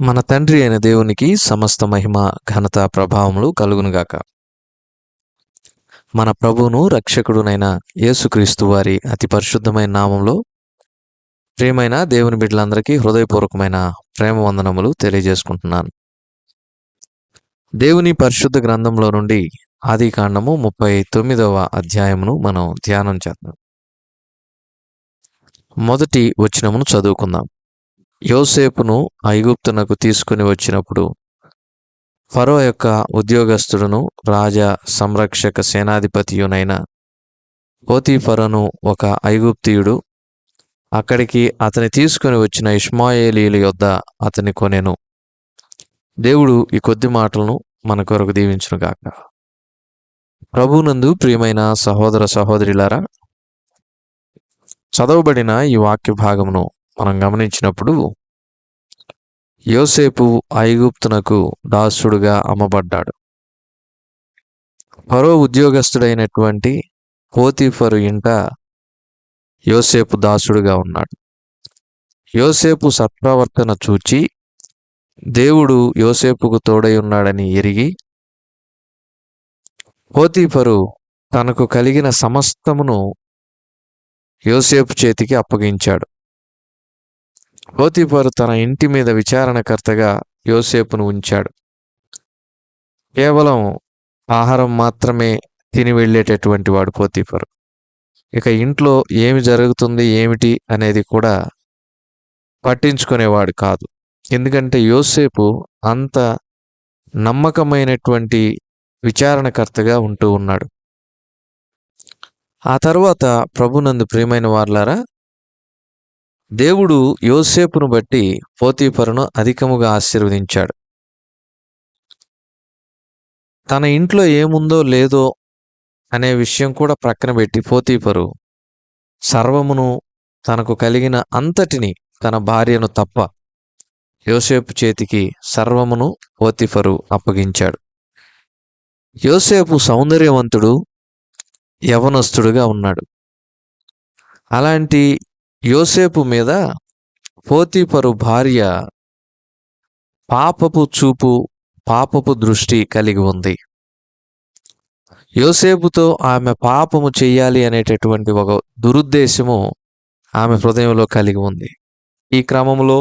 మన తండ్రి అయిన దేవునికి సమస్త మహిమ ఘనత ప్రభావములు కలుగునుగాక. మన ప్రభువును రక్షకుడునైన యేసుక్రీస్తు వారి అతి పరిశుద్ధమైన నామంలో ప్రేమైన దేవుని బిడ్డలందరికీ హృదయపూర్వకమైన ప్రేమ వందనములు తెలియజేసుకుంటున్నాను. దేవుని పరిశుద్ధ గ్రంథంలో నుండి ఆది కాండము ముప్పై తొమ్మిదవ అధ్యాయమును మనం ధ్యానం చేద్దాం. మొదటి వచనమును చదువుకుందాం. యోసేపును ఐగుప్తునకు తీసుకుని వచ్చినప్పుడు ఫరో యొక్క ఉద్యోగస్తుడును రాజా సంరక్షక సేనాధిపతియునైన పోతీఫరను ఒక ఐగుప్తియుడు. అక్కడికి అతని తీసుకుని వచ్చిన ఇష్మాయేలీల యొద్ద అతని కొనెను. దేవుడు ఈ కొద్ది మాటలను మన కొరకు దీవించునుగాక. ప్రభునందు ప్రియమైన సహోదర సహోదరులారా చదవబడిన ఈ వాక్య భాగమును మనం గమనించినప్పుడు యోసేపు ఐగుప్తునకు దాసుడుగా అమ్మబడ్డాడు. మరో ఉద్యోగస్తుడైనటువంటి పోతీఫరు ఇంట యోసేపు దాసుడుగా ఉన్నాడు. యోసేపు సత్ప్రవర్తన చూచి దేవుడు యోసేపుకు తోడై ఉన్నాడని ఎరిగి పోతీఫరు తనకు కలిగిన సమస్తమును యోసేపు చేతికి అప్పగించాడు. పోతిపరు తన ఇంటి మీద విచారణకర్తగా యోసేపును ఉంచాడు. కేవలం ఆహారం మాత్రమే తిని వెళ్ళేటటువంటి వాడు పోతిపరు ఇక ఇంట్లో ఏమి జరుగుతుంది ఏమిటి అనేది కూడా పట్టించుకునేవాడు కాదు. ఎందుకంటే యోసేపు అంత నమ్మకమైనటువంటి విచారణకర్తగా ఉంటూ ఉన్నాడు. ఆ తర్వాత ప్రభునందు ప్రియమైన వార్లారా దేవుడు యోసేపును బట్టి పోతీఫరును అధికముగా ఆశీర్వదించాడు. తన ఇంట్లో ఏముందో లేదో అనే విషయం కూడా ప్రక్కన పెట్టి పోతీఫరు సర్వమును తనకు కలిగిన అంతటిని తన భార్యను తప్ప యోసేపు చేతికి సర్వమును పోతీఫరు అప్పగించాడు. యోసేపు సౌందర్యవంతుడు యవనస్తుడుగా ఉన్నాడు. అలాంటి యోసేపు మీద పోతీపరు భార్య పాపపు చూపు పాపపు దృష్టి కలిగి ఉంది. యోసేపుతో ఆమె పాపము చెయ్యాలి అనేటటువంటి ఒక దురుద్దేశము ఆమె హృదయంలో కలిగి ఉంది. ఈ క్రమంలో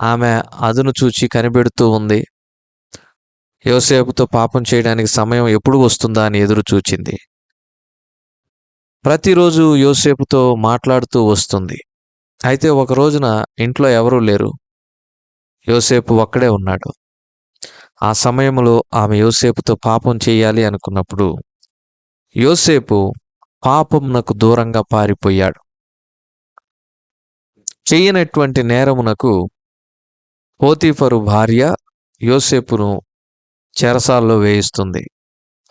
ఆమె అదును చూచి కనిపెడుతూ ఉంది. యోసేపుతో పాపం చేయడానికి సమయం ఎప్పుడు వస్తుందా అని ఎదురు చూచింది. ప్రతిరోజు యోసేపుతో మాట్లాడుతూ వస్తుంది. అయితే ఒక రోజున ఇంట్లో ఎవరూ లేరు. యోసేపు ఒక్కడే ఉన్నాడు. ఆ సమయంలో ఆమె యోసేపుతో పాపం చేయాలి అనుకున్నప్పుడు యోసేపు పాపమునకు దూరంగా పారిపోయాడు. చేయనటువంటి నేరమునకు పోతీఫరు భార్య యోసేపును చెరసాల్లో వేయిస్తుంది.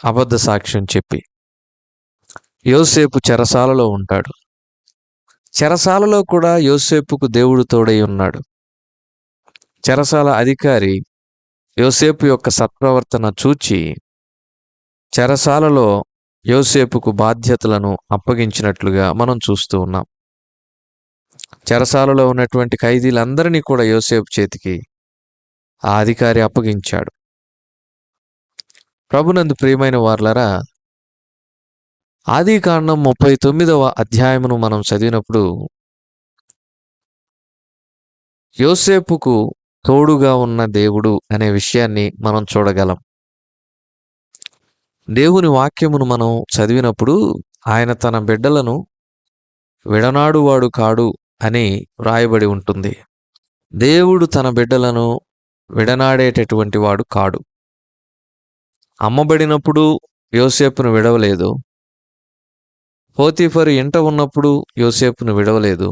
అబద్ధ సాక్ష్యం చెప్పి యోసేపు చెరసాలలో ఉంటాడు. చెరసాలలో కూడా యోసేపుకు దేవుడు తోడై ఉన్నాడు. చెరసాల అధికారి యోసేపు యొక్క సత్ప్రవర్తన చూచి చెరసాలలో యోసేపుకు బాధ్యతలను అప్పగించినట్లుగా మనం చూస్తూ ఉన్నాం. చెరసాలలో ఉన్నటువంటి ఖైదీలందరినీ కూడా యోసేపు చేతికి ఆ అధికారి అప్పగించాడు. ప్రభునందు ప్రియమైన వార్లరా ఆది కాండం ముప్పై తొమ్మిదవ అధ్యాయమును మనం చదివినప్పుడు యోసేపుకు తోడుగా ఉన్న దేవుడు అనే విషయాన్ని మనం చూడగలం. దేవుని వాక్యమును మనం చదివినప్పుడు ఆయన తన బిడ్డలను విడనాడువాడు కాడు అని వ్రాయబడి ఉంటుంది. దేవుడు తన బిడ్డలను విడనాడేటటువంటి వాడు కాడు. అమ్మబడినప్పుడు యోసేపును విడవలేదు. పోతీఫరు ఇంట ఉన్నప్పుడు యోసేపును విడవలేదు.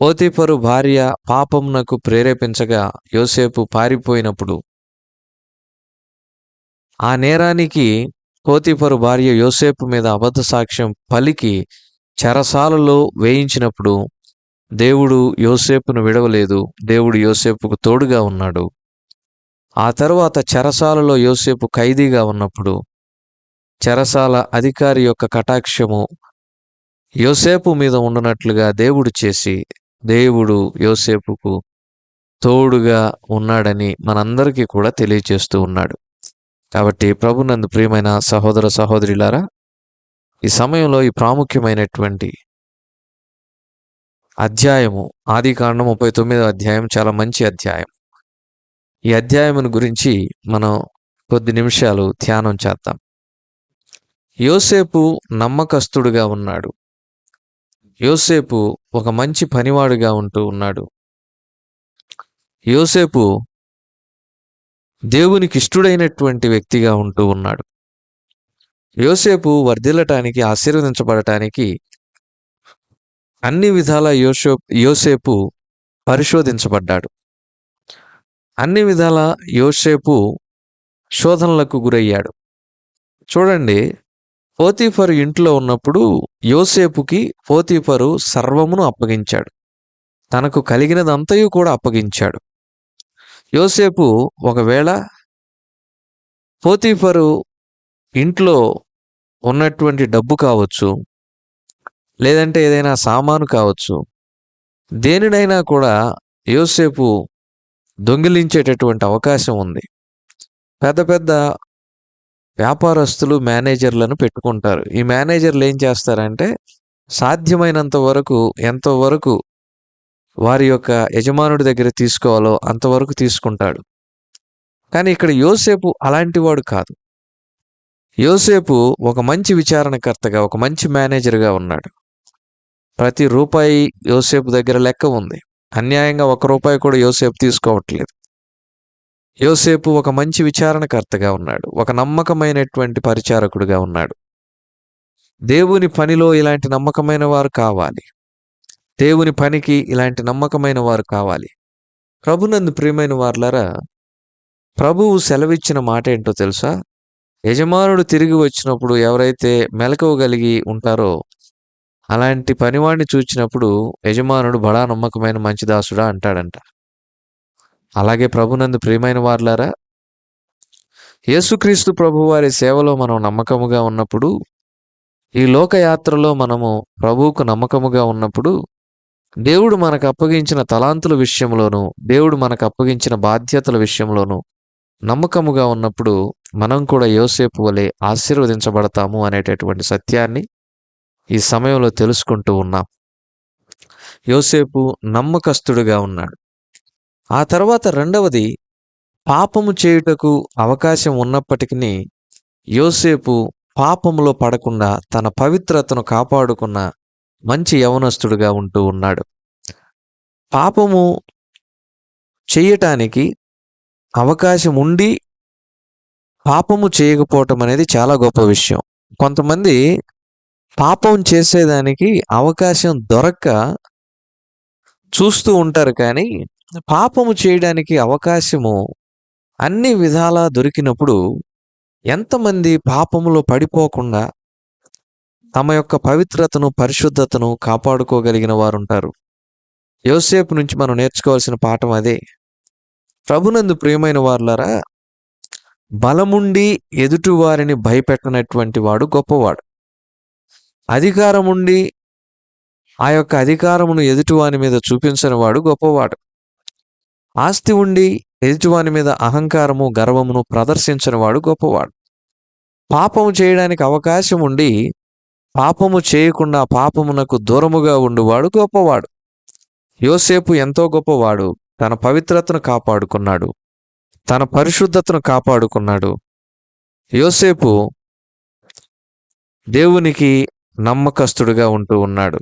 పోతీఫరు భార్య పాపమునకు ప్రేరేపించగా యోసేపు పారిపోయినప్పుడు. ఆ నేరానికి పోతీఫరు భార్య యోసేపు మీద అబద్ధ సాక్ష్యం పలికి చెరసాలలో వేయించినప్పుడు దేవుడు యోసేపును విడవలేదు. దేవుడు యోసేపుకు తోడుగా ఉన్నాడు. ఆ తరువాత చెరసాలలో యోసేపు ఖైదీగా ఉన్నప్పుడు చెరసాల అధికారి యొక్క కటాక్షము యోసేపు మీద ఉండనట్లుగా దేవుడు చేసి దేవుడు యోసేపుకు తోడుగా ఉన్నాడని మనందరికీ కూడా తెలియజేస్తూ ఉన్నాడు. కాబట్టి ప్రభునందు ప్రియమైన సహోదర సహోదరులారా ఈ సమయంలో ఈ ప్రాముఖ్యమైనటువంటి అధ్యాయము ఆది కాండం ముప్పై తొమ్మిదో అధ్యాయం చాలా మంచి అధ్యాయం. ఈ అధ్యాయమును గురించి మనం కొద్ది నిమిషాలు ధ్యానం చేద్దాం. యోసేపు నమ్మకస్తుడుగా ఉన్నాడు. యోసేపు ఒక మంచి పనివాడుగా ఉంటూ ఉన్నాడు. యోసేపు దేవునికి ఇష్టుడైనటువంటి వ్యక్తిగా ఉంటూ ఉన్నాడు. యోసేపు వర్ధిల్లటానికి ఆశీర్వదించబడటానికి అన్ని విధాల యోసో యోసేపు పరిశోధించబడ్డాడు. అన్ని విధాల యోసేపు శోధనలకు గురయ్యాడు. చూడండి పోతీఫరు ఇంట్లో ఉన్నప్పుడు యోసేపుకి పోతీఫరు సర్వమును అప్పగించాడు. తనకు కలిగినదంతయు కూడా అప్పగించాడు. యోసేపు ఒకవేళ పోతీఫరు ఇంట్లో ఉన్నటువంటి డబ్బు కావచ్చు లేదంటే ఏదైనా సామాను కావచ్చు దేనినైనా కూడా యోసేపు దొంగిలించేటటువంటి అవకాశం ఉంది. పెద్ద పెద్ద వ్యాపారస్తులు మేనేజర్లను పెట్టుకుంటారు. ఈ మేనేజర్లు ఏం చేస్తారంటే సాధ్యమైనంత వరకు ఎంతవరకు వారి యొక్క యజమానుడి దగ్గర తీసుకోవాలో అంతవరకు తీసుకుంటాడు. కానీ ఇక్కడ యోసేపు అలాంటివాడు కాదు. యోసేపు ఒక మంచి విచారణకర్తగా ఒక మంచి మేనేజర్గా ఉన్నాడు. ప్రతి రూపాయి యోసేపు దగ్గర లెక్క ఉంది. అన్యాయంగా ఒక రూపాయి కూడా యోసేపు తీసుకోవట్లేదు. యోసేపు ఒక మంచి విచారణకర్తగా ఉన్నాడు. ఒక నమ్మకమైనటువంటి పరిచారకుడుగా ఉన్నాడు. దేవుని పనిలో ఇలాంటి నమ్మకమైన వారు కావాలి. దేవుని పనికి ఇలాంటి నమ్మకమైన వారు కావాలి. ప్రభునందు ప్రియమైన వార్లరా ప్రభువు సెలవిచ్చిన మాట ఏంటో తెలుసా? యజమానుడు తిరిగి వచ్చినప్పుడు ఎవరైతే మెలకువగలిగి ఉంటారో అలాంటి పనివాడిని చూచినప్పుడు యజమానుడు బడా నమ్మకమైన మంచి దాసుడా అంటాడంట. అలాగే ప్రభునందు ప్రియమైన వార్లారా యేసుక్రీస్తు ప్రభు వారి సేవలో మనం నమ్మకముగా ఉన్నప్పుడు ఈ లోకయాత్రలో మనము ప్రభువుకు నమ్మకముగా ఉన్నప్పుడు దేవుడు మనకు అప్పగించిన తలాంతుల విషయంలోనూ దేవుడు మనకు అప్పగించిన బాధ్యతల విషయంలోనూ నమ్మకముగా ఉన్నప్పుడు మనం కూడా యోసేపు వలె ఆశీర్వదించబడతాము అనేటటువంటి సత్యాన్ని ఈ సమయంలో తెలుసుకుంటూ ఉన్నాం. యోసేపు నమ్మకస్తుడుగా ఉన్నాడు. ఆ తర్వాత రెండవది పాపము చేయుటకు అవకాశం ఉన్నప్పటికీ యోసేపు పాపములో పడకుండా తన పవిత్రతను కాపాడుకున్న మంచి యవనస్తుడుగా ఉంటూ ఉన్నాడు. పాపము చేయటానికి అవకాశం ఉండి పాపము చేయకపోవటం అనేది చాలా గొప్ప విషయం. కొంతమంది పాపం చేసేదానికి అవకాశం దొరక్క చూస్తూ ఉంటారు కానీ పాపము చేయడానికి అవకాశము అన్ని విధాలా దొరికినప్పుడు ఎంతమంది పాపములో పడిపోకుండా తమ యొక్క పవిత్రతను పరిశుద్ధతను కాపాడుకోగలిగిన వారు ఉంటారు యోసేపు నుంచి మనం నేర్చుకోవాల్సిన పాఠం అదే. ప్రభునందు ప్రియమైన వారులారా బలముండి ఎదుటివారిని భయపెట్టనటువంటి వాడు గొప్పవాడు. అధికారం ఉండి ఆ యొక్క అధికారమును ఎదుటివాని మీద చూపించని వాడు గొప్పవాడు. ఆస్తి ఉండి ఎదుటివాని మీద అహంకారము గర్వమును ప్రదర్శించినవాడు గొప్పవాడు. పాపము చేయడానికి అవకాశం ఉండి పాపము చేయకుండా పాపమునకు దూరముగా ఉండువాడు గొప్పవాడు. యోసేపు ఎంతో గొప్పవాడు. తన పవిత్రతను కాపాడుకున్నాడు. తన పరిశుద్ధతను కాపాడుకున్నాడు. యోసేపు దేవునికి నమ్మకస్తుడుగా ఉంటూ ఉన్నాడు.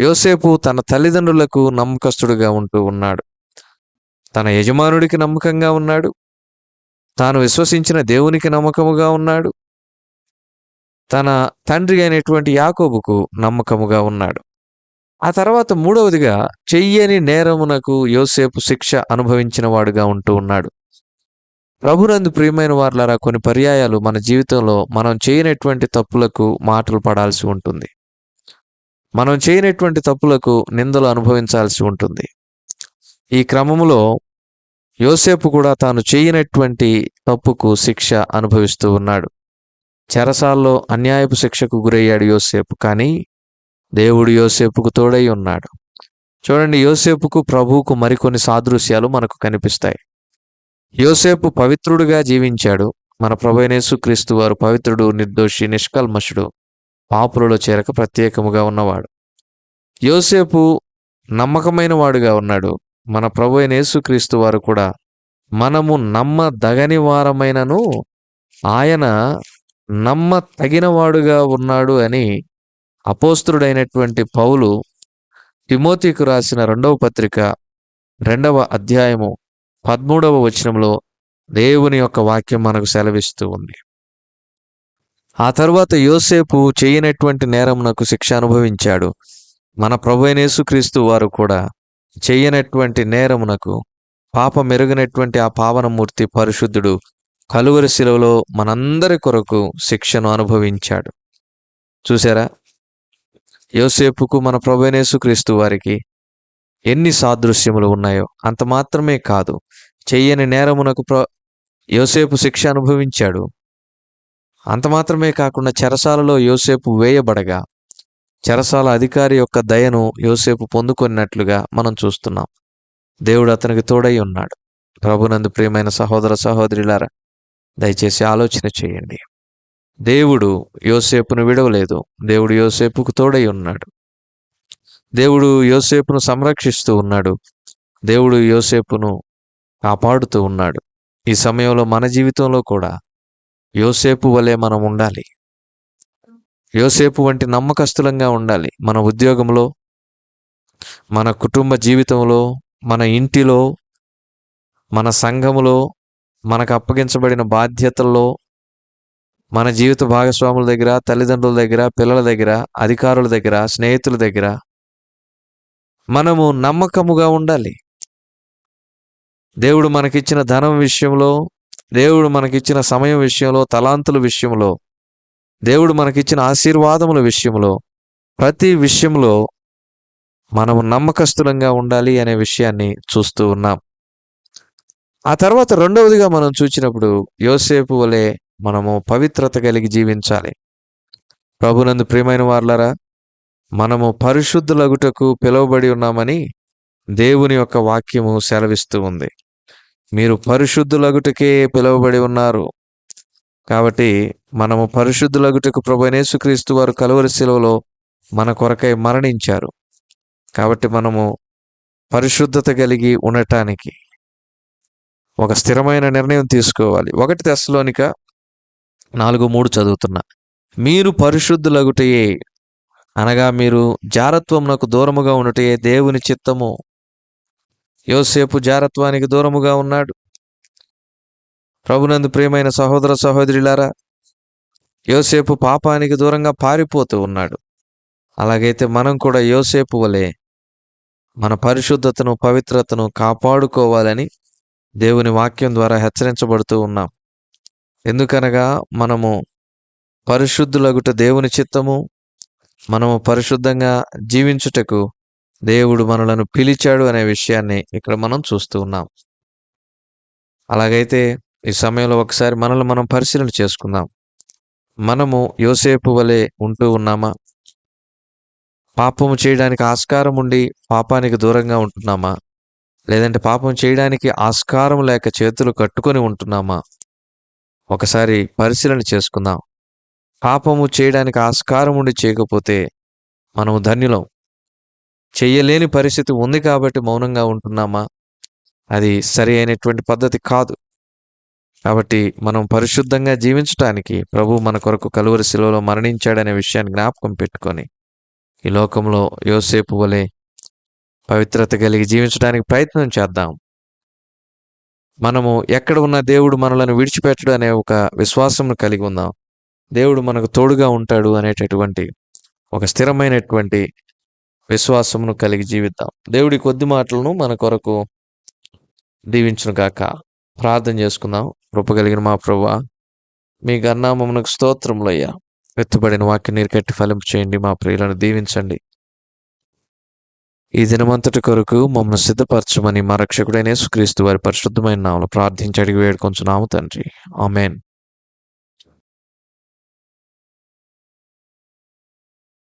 యోసేపు తన తల్లిదండ్రులకు నమ్మకస్తుడుగా ఉంటూ ఉన్నాడు. తన యజమానుడికి నమ్మకంగా ఉన్నాడు. తాను విశ్వసించిన దేవునికి నమ్మకముగా ఉన్నాడు. తన తండ్రి అయినటువంటి యాకోబుకు నమ్మకముగా ఉన్నాడు. ఆ తర్వాత మూడవదిగా చెయ్యని నేరమునకు యోసేపు శిక్ష అనుభవించిన వాడుగా ఉంటూ ఉన్నాడు. ప్రభునందు ప్రియమైన వార్లరా కొన్ని పర్యాయాలు మన జీవితంలో మనం చేయనటువంటి తప్పులకు మాటలు పడాల్సి ఉంటుంది. మనం చేయనటువంటి తప్పులకు నిందలు అనుభవించాల్సి ఉంటుంది. ఈ క్రమములో యోసేపు కూడా తాను చేయనటువంటి తప్పుకు శిక్ష అనుభవిస్తూ ఉన్నాడు. చెరసాల్లో అన్యాయపు శిక్షకు గురయ్యాడు యోసేపు కానీ దేవుడు యోసేపుకు తోడై ఉన్నాడు. చూడండి యోసేపుకు ప్రభువుకు మరికొన్ని సాదృశ్యాలు మనకు కనిపిస్తాయి. యోసేపు పవిత్రుడుగా జీవించాడు. మన ప్రభునేసు క్రీస్తు వారు పవిత్రుడు నిర్దోషి నిష్కల్మషుడు పాపులలో చేరక ప్రత్యేకముగా ఉన్నవాడు. యోసేపు నమ్మకమైన వాడుగా ఉన్నాడు. మన ప్రభు అయిన యేసుక్రీస్తు వారు కూడా మనము నమ్మదగని వారమైనను ఆయన నమ్మ తగినవాడుగా ఉన్నాడు అని అపోస్తుడైనటువంటి పౌలు తిమోతికు రాసిన రెండవ పత్రిక రెండవ అధ్యాయము పదమూడవ వచనంలో దేవుని యొక్క వాక్యం మనకు సెలవిస్తూ ఉంది. ఆ తర్వాత యోసేపు చేయనటువంటి నేరమునకు శిక్ష అనుభవించాడు. మన ప్రభు యేసుక్రీస్తు వారు కూడా చెయ్యనటువంటి నేరమునకు పాప మెరుగనటువంటి ఆ పావనమూర్తి పరిశుద్ధుడు కలువరి శిలువలో మనందరి కొరకు శిక్షను అనుభవించాడు. చూసారా? యోసేపుకు మన ప్రభు క్రీస్తు వారికి ఎన్ని సాదృశ్యములు ఉన్నాయో అంత మాత్రమే కాదు. చెయ్యని నేరమునకు ప్ర యోసేపు శిక్ష అనుభవించాడు. అంత మాత్రమే కాకుండా చెరసాలలో యోసేపు వేయబడగా చెరసాల అధికారి యొక్క దయను యోసేపు పొందుకున్నట్లుగా మనం చూస్తున్నాం. దేవుడు అతనికి తోడై ఉన్నాడు. ప్రభునందు ప్రియమైన సహోదర సహోదరులారా దయచేసి ఆలోచన చేయండి. దేవుడు యోసేపును విడవలేదు. దేవుడు యోసేపుకు తోడై ఉన్నాడు. దేవుడు యోసేపును సంరక్షిస్తూ ఉన్నాడు. దేవుడు యోసేపును కాపాడుతూ ఉన్నాడు. ఈ సమయంలో మన జీవితంలో కూడా యోసేపు వలె మనం ఉండాలి. యోసేపు వంటి నమ్మకస్తులంగా ఉండాలి. మన ఉద్యోగంలో మన కుటుంబ జీవితంలో మన ఇంటిలో మన సంఘములో మనకు అప్పగించబడిన బాధ్యతల్లో మన జీవిత భాగస్వాముల దగ్గర తల్లిదండ్రుల దగ్గర పిల్లల దగ్గర అధికారుల దగ్గర స్నేహితుల దగ్గర మనము నమ్మకముగా ఉండాలి. దేవుడు మనకిచ్చిన ధనం విషయంలో దేవుడు మనకిచ్చిన సమయం విషయంలో తలాంతుల విషయంలో దేవుడు మనకిచ్చిన ఆశీర్వాదముల విషయంలో ప్రతి విషయంలో మనము నమ్మకస్తులంగా ఉండాలి అనే విషయాన్ని చూస్తూ ఉన్నాం. ఆ తర్వాత రెండవదిగా మనం చూచినప్పుడు యోసేపు వలె మనము పవిత్రత కలిగి జీవించాలి. ప్రభునందు ప్రియమైన వార్లరా మనము పరిశుద్ధులగుటకు పిలువబడి ఉన్నామని దేవుని యొక్క వాక్యము సెలవిస్తూ ఉంది. మీరు పరిశుద్ధులగుటకే పిలువబడి ఉన్నారు. కాబట్టి మనము పరిశుద్ధులగుటకు ప్రభు యేసుక్రీస్తు వారు కలువరి శిలువలో మన కొరకై మరణించారు. కాబట్టి మనము పరిశుద్ధత కలిగి ఉండటానికి ఒక స్థిరమైన నిర్ణయం తీసుకోవాలి. ఒకటి దశలోనిక నాలుగు మూడు చదువుతున్నా. మీరు పరిశుద్ధులగుటయే అనగా మీరు జారత్వమునకు దూరముగా ఉండటయే దేవుని చిత్తము. యోసేపు జారత్వానికి దూరముగా ఉన్నాడు. ప్రభునందు ప్రియమైన సహోదర సహోదరులారా యోసేపు పాపానికి దూరంగా పారిపోతూ ఉన్నాడు. అలాగైతే మనం కూడా యోసేపు వలె మన పరిశుద్ధతను పవిత్రతను కాపాడుకోవాలని దేవుని వాక్యం ద్వారా హెచ్చరించబడుతూ ఉన్నాం. ఎందుకనగా మనము పరిశుద్ధులగుట దేవుని చిత్తము మనము పరిశుద్ధంగా జీవించుటకు దేవుడు మనలను పిలిచాడు అనే విషయాన్ని ఇక్కడ మనం చూస్తూ ఉన్నాం. అలాగైతే ఈ సమయంలో ఒకసారి మనల్ని మనం పరిశీలన చేసుకుందాం. మనము యోసేపు వలె ఉంటూ ఉన్నామా? పాపము చేయడానికి ఆస్కారం ఉండి పాపానికి దూరంగా ఉంటున్నామా? లేదంటే పాపం చేయడానికి ఆస్కారం లేక చేతులు కట్టుకొని ఉంటున్నామా? ఒకసారి పరిశీలన చేసుకుందాం. పాపము చేయడానికి ఆస్కారం ఉండి చేయకపోతే మనము ధన్యులం. చెయ్యలేని పరిస్థితి ఉంది కాబట్టి మౌనంగా ఉంటున్నామా? అది సరి అయినటువంటి పద్ధతి కాదు. కాబట్టి మనం పరిశుద్ధంగా జీవించటానికి ప్రభు మన కొరకు కలువరి శిలువలో మరణించాడనే విషయాన్ని జ్ఞాపకం పెట్టుకొని ఈ లోకంలో యోసేపు వలె పవిత్రత కలిగి జీవించడానికి ప్రయత్నం చేద్దాం. మనము ఎక్కడ ఉన్న దేవుడు మనలను విడిచిపెట్టడు అనే ఒక విశ్వాసం కలిగి ఉందాం. దేవుడు మనకు తోడుగా ఉంటాడు అనేటటువంటి ఒక స్థిరమైనటువంటి విశ్వాసమును కలిగి జీవిద్దాం. దేవుడి కొద్ది మాటలను మన కొరకు దీవించును గాక ప్రార్థన చేసుకుందాం కృపగలిగిన మా ప్రభు మీ గన్నామమునకు స్తోత్రములయ్యా ఎత్తుబడిన వాక్యం నీరు కట్టి ఫలింపు చేయండి మా ప్రియులను దీవించండి. ఈ దినమంతటి కొరకు మమ్మల్ని సిద్ధపరచమని మా రక్షకుడైన యేసుక్రీస్తు వారి పరిశుద్ధమైన నామలు ప్రార్థించి అడిగి వేడుకొంచున్నాము తండ్రి. ఆమెన్.